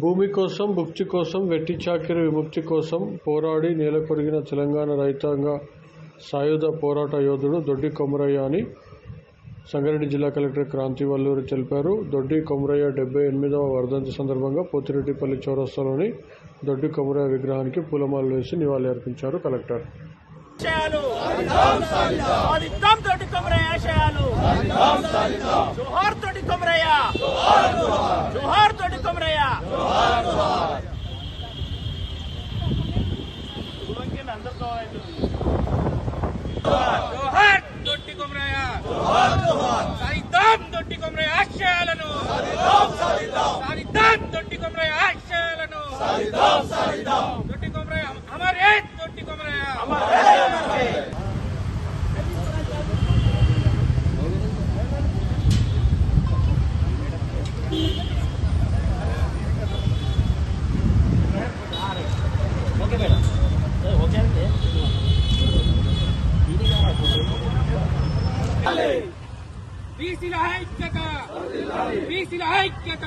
భూమి కోసం భుక్తి కోసం వెట్టి చాకిరి విముక్తి కోసం పోరాడి నేలకొరిగిన తెలంగాణ రైతాంగ సాయుధ పోరాట యోధుడు దొడ్డి కొమరయ్య అని సంగారెడ్డి జిల్లా కలెక్టర్ క్రాంతి తెలిపారు. దొడ్డి కొమరయ్య డెబ్బై ఎనిమిదవ వర్ధంతి సందర్భంగా పోతిరెడ్డిపల్లి చౌరస్తాలోని దొడ్డి కొమరయ్య విగ్రహానికి పూలమాలలు వేసి నివాళి అర్పించారు కలెక్టర్. ఆశయాలు జోహార్ కొమరయ్య. జోహార్ తోటి కొమరయ్య సాధిద్దాం తోటి కొమరయ్య ఆశయాలను సాధిద్దాం తోటి కొమరయ్య ఆశయాలను బీసీల ఐక్యత బీసీల ఐక్యత